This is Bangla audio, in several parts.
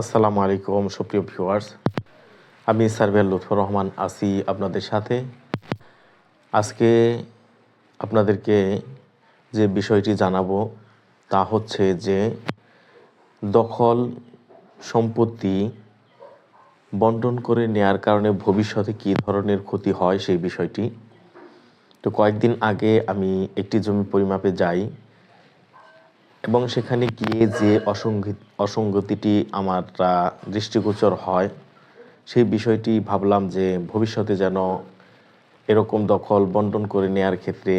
আসসালামু আলাইকুম, সুপ্রিয় ভিউয়ার্স। আমি সার্ভেয়ার লুৎফর রহমান আসি আপনাদের সাথে। আজকে আপনাদেরকে যে বিষয়টি জানাব তা হচ্ছে যে দখল সম্পত্তি বন্টন করে নেয়ার কারণে ভবিষ্যতে কী ধরনের ক্ষতি হয় সেই বিষয়টি। তো কয়েকদিন আগে আমি একটি জমি পরিমাপে যাই এবং সেখানে গিয়ে যে অসঙ্গি অসঙ্গতিটি আমার দৃষ্টিগোচর হয়, সেই বিষয়টি ভাবলাম যে ভবিষ্যতে যেন এরকম দখল বন্টন করে নেয়ার ক্ষেত্রে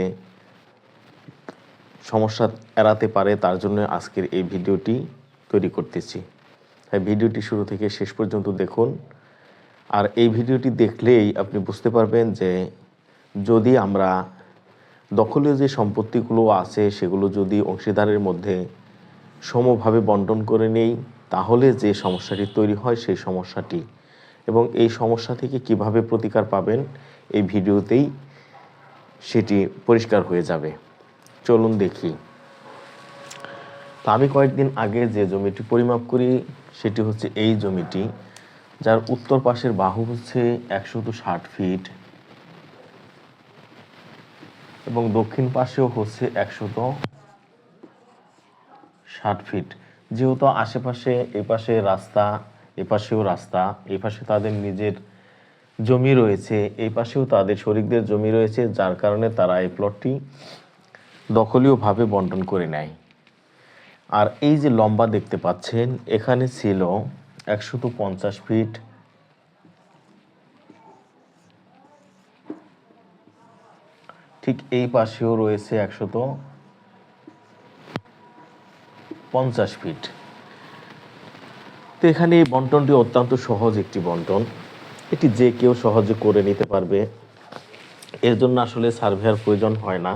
সমস্যা এড়াতে পারে, তার জন্য আজকের এই ভিডিওটি তৈরি করতেছি। তাই ভিডিওটি শুরু থেকে শেষ পর্যন্ত দেখুন। আর এই ভিডিওটি দেখলেই আপনি বুঝতে পারবেন যে যদি আমরা দখলীয় যে সম্পত্তিগুলো আছে, সেগুলো যদি অংশীদারের মধ্যে সমভাবে বন্টন করে নেই, তাহলে যে সমস্যাটি তৈরি হয়, সেই সমস্যাটি। এবং এই সমস্যা থেকে কীভাবে প্রতিকার পাবেন, এই ভিডিওতেই সেটি পরিষ্কার হয়ে যাবে। চলুন দেখি। তো আমি কয়েকদিন আগে যে জমিটি পরিমাপ করি, সেটি হচ্ছে এই জমিটি, যার উত্তর পাশের বাহু হচ্ছে একশত ষাট ফিট। এবং দক্ষিণ পাশেও হচ্ছে একশত ষাট ফিট যেহেতু আশেপাশে এপাশে রাস্তা এপাশেও রাস্তা এই পাশে তাদের নিজের জমি রয়েছে এই পাশেও তাদের শরিকদের জমি রয়েছে, যার কারণে তারা এই প্লটটি দখলীয়ভাবে বন্টন করে নেয়। আর এই যে লম্বা দেখতে পাচ্ছেন, এখানে ছিল একশত পঞ্চাশ ফিট ঠিক এই পাশেও রয়েছে একশত পঞ্চাশ ফিট। তো এখানে এই বন্টনটি অত্যন্ত সহজ একটি বন্টন। এটি যে কেউ সহজে করে নিতে পারবে। এর জন্য আসলে সার্ভেয়ার প্রয়োজন হয় না।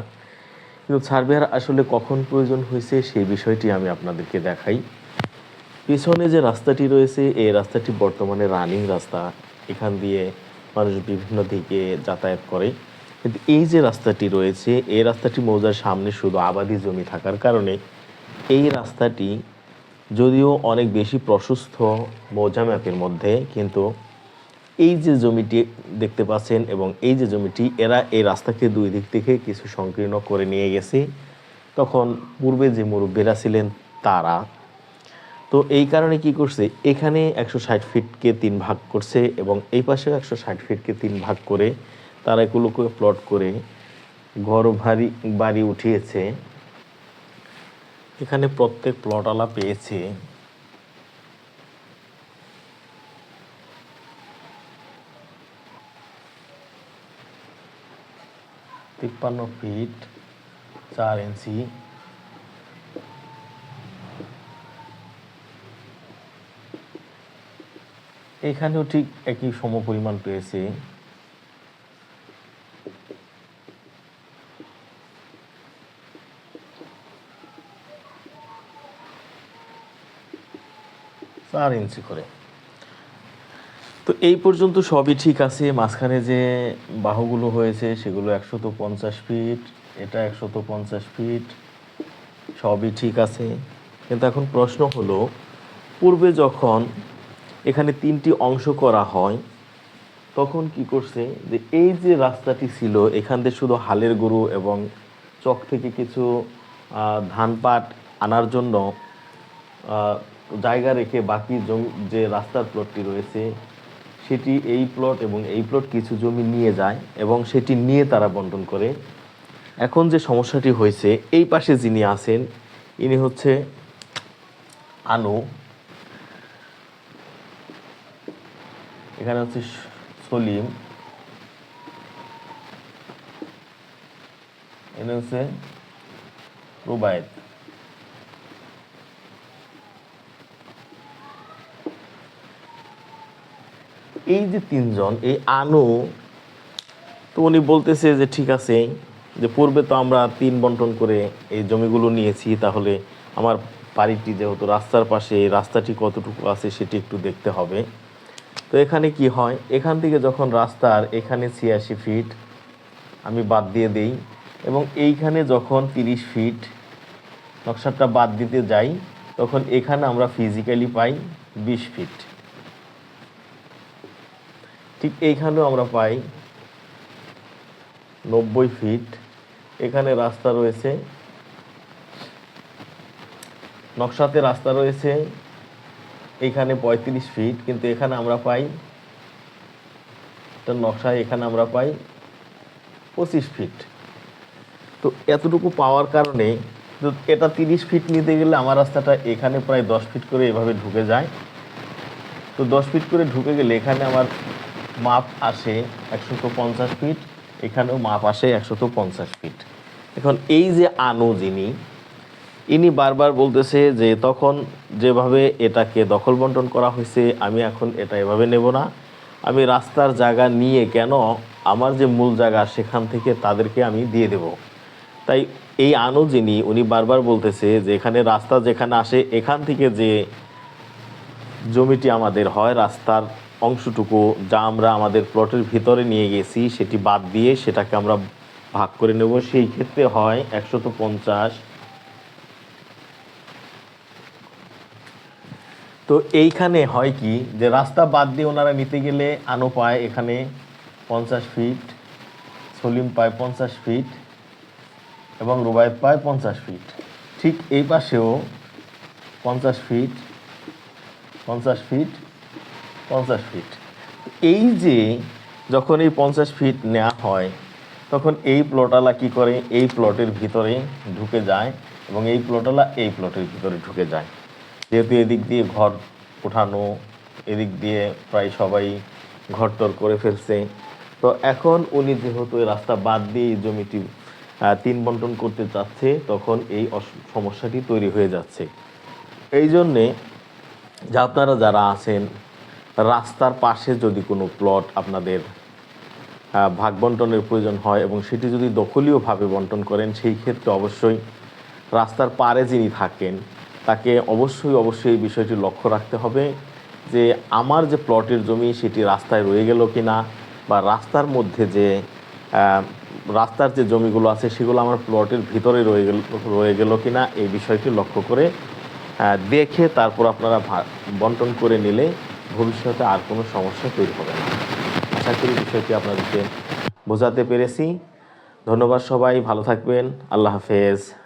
কিন্তু সার্ভেয়ার আসলে কখন প্রয়োজন হয়েছে সেই বিষয়টি আমি আপনাদেরকে দেখাই। পিছনে যে রাস্তাটি রয়েছে, এই রাস্তাটি বর্তমানে রানিং রাস্তা। এখান দিয়ে মানুষ বিভিন্ন দিকে যাতায়াত করে। কিন্তু এই যে রাস্তাটি রয়েছে, এই রাস্তাটি মৌজার সামনে শুধু আবাদি জমি থাকার কারণে এই রাস্তাটি যদিও অনেক বেশি প্রশস্ত মৌজা ম্যাপের মধ্যে, কিন্তু এই যে জমিটি দেখতে পাচ্ছেন এবং এই যে জমিটি, এরা এই রাস্তাকে দুই দিক থেকে কিছু সংকীর্ণ করে নিয়ে গেছে। তখন পূর্বে যে মুরব্বীরা ছিলেন তারা। তো এই কারণে কি করছে, এখানে একশো ষাট ফিটকে তিন ভাগ করছে এবং এই পাশেও একশো ষাট ফিটকে তিন ভাগ করে তারা এগুলোকে প্লট করে ঘর ভারী বাড়ি উঠিয়েছে। এখানে প্রত্যেক প্লটওয়ালা পেয়েছে। তিপ্পান্ন ফিট চার ইঞ্চি এখানেও ঠিক একই সমপরিমাণ পেয়েছে। চার ইঞ্চি করে। তো এই পর্যন্ত সবই ঠিক আছে, মাঝখানে যে বাহুগুলো হয়েছে সেগুলো একশত পঞ্চাশ ফিট এটা একশত পঞ্চাশ ফিট সবই ঠিক আছে। কিন্তু এখন প্রশ্ন হলো, পূর্বে যখন এখানে তিনটি অংশ করা হয়, তখন কি করছে যে এই যে রাস্তাটি ছিল, এখান থেকে শুধু হালের গরু এবং চক থেকে কিছু ধান পাট আনার জন্য জায়গা রেখে বাকি যে রাস্তার প্লটটি রয়েছে, সেটি এই প্লট এবং এই প্লট কিছু জমি নিয়ে যায় এবং সেটি নিয়ে তারা বন্টন করে। এখন যে সমস্যাটি হয়েছে, এই পাশে যিনি আছেন, ইনি হচ্ছে আনু। এখানে হচ্ছে সলিম। এনে হচ্ছে রুবায়েত। এই যে তিনজন, এই আনু, তো উনি বলতেছে যে ঠিক আছে, যে পূর্বে তো আমরা তিন বন্টন করে এই জমিগুলো নিয়েছি, তাহলে আমার বাড়িটি যেহেতু রাস্তার পাশে, এই রাস্তাটি কতটুকু আছে সেটি একটু দেখতে হবে। তো এখানে কি হয়, এখান থেকে যখন রাস্তার এখানে ছিয়াশি ফিট, আমি বাদ দিয়ে দেই, এবং এইখানে যখন তিরিশ ফিট নকশাটা বাদ দিতে যাই, তখন এখানে আমরা ফিজিক্যালি পাই বিশ ফিট। ঠিক এইখানেও আমরা পাই নব্বই ফিট এখানে রাস্তা রয়েছে। নকশাতে রাস্তা রয়েছে। এখানে পঁয়ত্রিশ ফিট কিন্তু এখানে আমরা পাই এটা নকশায় এখানে আমরা পাই পঁচিশ ফিট তো এতটুকু পাওয়ার কারণে এটা তিরিশ ফিট নিতে গেলে আমার রাস্তাটা এখানে প্রায় দশ ফিট করে এভাবে ঢুকে যায়। তো দশ ফিট করে ঢুকে গেলে এখানে আমার মাপ আসে একশত পঞ্চাশ ফিট, এখানেও মাপ আসে একশত পঞ্চাশ ফিট। এখন এই যে আনু যিনি, ইনি বারবার বলতেছে যে তখন যেভাবে এটাকে দখল বন্টন করা হয়েছে, আমি এখন এটা এভাবে নেব না। আমি রাস্তার জায়গা নিয়ে কেন আমার যে মূল জায়গা সেখান থেকে তাদেরকে আমি দিয়ে দেব? তাই এই আনু যিনি, উনি বারবার বলতেছে যে এখানে রাস্তা যেখানে আসে, এখান থেকে যে জমিটি আমাদের হয় রাস্তার অংশটুকু যা আমরা আমাদের প্লটের ভিতরে নিয়ে গেছি, সেটি বাদ দিয়ে সেটাকে আমরা ভাগ করে নেব। সেই ক্ষেত্রে হয় একশত পঞ্চাশ। তো এইখানে হয় কি যে রাস্তা বাদ দিয়ে ওনারা নিতে গেলে আনো পায় এখানে পঞ্চাশ ফিট, সলিম পায় পঞ্চাশ ফিট এবং রুবায়ত পায় পঞ্চাশ ফিট। ঠিক এই পাশেও পঞ্চাশ ফিট পঞ্চাশ ফিট পঞ্চাশ ফিট এই যে যখন এই পঞ্চাশ ফিট নেওয়া হয়, তখন এই প্লটালা কি করে? এই প্লটের ভিতরে ঢুকে যায় এবং এই প্লটালা এই প্লটের ভিতরে ঢুকে যায়। যেহেতু এদিক দিয়ে ঘর ওঠানো এদিক দিয়ে প্রায় সবাই ঘর ঘরটর করে ফেলছে। তো এখন উনি যেহেতু এই রাস্তা বাদ দিয়ে এই জমিটি তিন বন্টন করতে চাচ্ছে, তখন এই সমস্যাটি তৈরি হয়ে যাচ্ছে। এই জন্যে যে আপনারা যারা আছেন রাস্তার পাশে যদি কোনো প্লট আপনাদের ভাগ বন্টনের প্রয়োজন হয় এবং সেটি যদি দখলীয়ভাবে বন্টন করেন, সেই ক্ষেত্রে অবশ্যই রাস্তার পারে যিনি থাকেন, তাকে অবশ্যই অবশ্যই এই বিষয়টি লক্ষ্য রাখতে হবে যে আমার যে প্লটের জমি, সেটি রাস্তায় রয়ে গেল কি না বা রাস্তার মধ্যে যে রাস্তার যে জমিগুলো আছে, সেগুলো আমার প্লটের ভিতরে রয়ে গেল রয়ে গেল কি না এই বিষয়টি লক্ষ্য করে দেখে তারপর আপনারা বন্টন করে নিলে ভবিষ্যতে আর কোনো সমস্যা তৈরি হবে না। আশা করি বিষয়টি আপনাদেরকে বোঝাতে পেরেছি। ধন্যবাদ সবাই, ভালো থাকবেন। আল্লাহ হাফেজ।